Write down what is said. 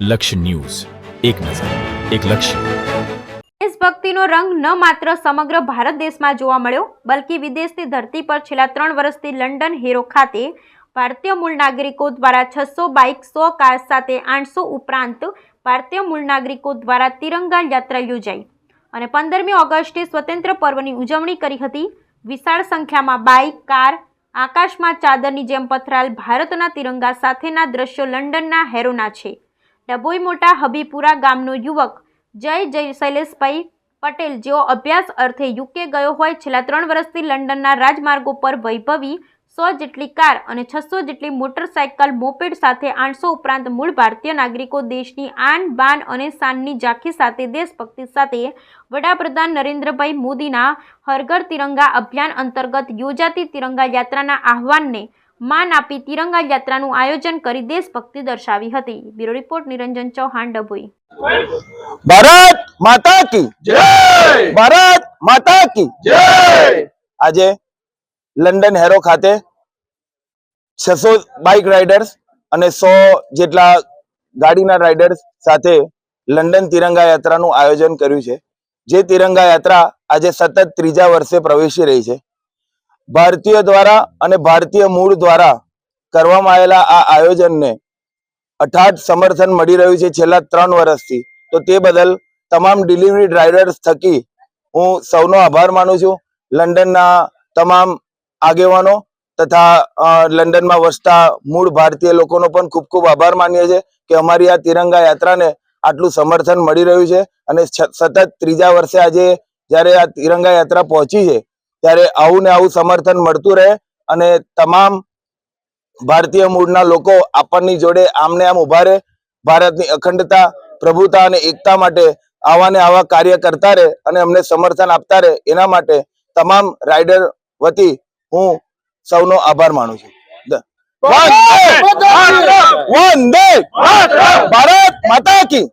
લક્ષ્ય ન્યૂઝ. એક નજર, એક લક્ષ્ય. દેશભક્તિનો રંગ ન માત્ર સમગ્ર ભારત દેશમાં જોવા મળ્યો, બલકી વિદેશની ધરતી પર છેલ્લા ત્રણ વર્ષથી લંડન હેરો ખાતે ભારતીય મૂળ નાગરિકો દ્વારા છસો બાઇક, સો કાર સાથે આઠસો ઉપરાંત ભારતીય મૂળ નાગરિકો દ્વારા તિરંગા યાત્રા યોજાઈ. અને પંદરમી ઓગસ્ટે સ્વતંત્ર પર્વની ઉજવણી કરી હતી. વિશાળ સંખ્યામાં બાઇક, કાર, આકાશમાં ચાદરની જેમ પથરાયેલ ભારતના તિરંગા સાથેના દ્રશ્યો લંડનના હેરોના છે. ડભોઈ મોટા હબીપુરા ગામનો યુવક જય જય શૈલેષભાઈ પટેલ, જેઓ અભ્યાસ અર્થે યુકે ગયો હોય, છેલ્લા ત્રણ વર્ષથી લંડનના રાજમાર્ગો પર વૈભવી સો જેટલી કાર અને છસો જેટલી મોટરસાયકલ, મોપેડ સાથે આઠસો ઉપરાંત મૂળ ભારતીય નાગરિકો, દેશની આન, બાન અને શાનની ઝાંખી સાથે દેશભક્તિ સાથે વડાપ્રધાન નરેન્દ્રભાઈ મોદીના હરઘર તિરંગા અભિયાન અંતર્ગત યોજાતી તિરંગા યાત્રાના આહવાનને માન આપી તિરંગા યાત્રાનું આયોજન કરી દેશભક્તિ દર્શાવી હતી. Bureau report Niranjan Chauhan Dabhoi. Bharat માતા કી જય! ભારત માતા કી જય! આજે લંડન હેરો ખાતે છસો બાઇક રાઇડર્સ અને સો જેટલા ગાડીના રાઇડર્સ સાથે લંડન તિરંગા યાત્રાનું આયોજન કર્યું છે. જે તિરંગા યાત્રા આજે સતત ત્રીજા વર્ષે પ્રવેશી રહી છે. ભારતીય દ્વારા અને ભારતીય મૂળ દ્વારા કરવામાં આવેલા આ આયોજનને અઠાટ સમર્થન મળી રહ્યું છે છેલ્લા ત્રણ વર્ષથી. તો તે બદલ તમામ ડિલિવરી ડ્રાઈવર્સ થકી હું સૌનો આભાર માનું છું. લંડનના તમામ આગેવાનો તથા લંડનમાં વસતા મૂળ ભારતીય લોકોનો પણ ખૂબ ખૂબ આભાર માનીએ છીએ કે અમારી આ તિરંગા યાત્રાને આટલું સમર્થન મળી રહ્યું છે. અને સતત ત્રીજા વર્ષે આજે જ્યારે આ તિરંગા યાત્રા પહોંચી છે ત્યારે આવું ને આવું સમર્થન મળતું રહે અને તમામ ભારતીય મૂળના લોકો આપણની જોડે આમને આમ ઊભા રહે. ભારતની અખંડતા પ્રભુતા અને એકતા માટે આવા ને આવા કાર્ય કરતા રહે અને અમને સમર્થન આપતા રહે એના માટે તમામ રાઇડર વતી હું સૌનો આભાર માનું છું. વંદે! ભારત માતા કી!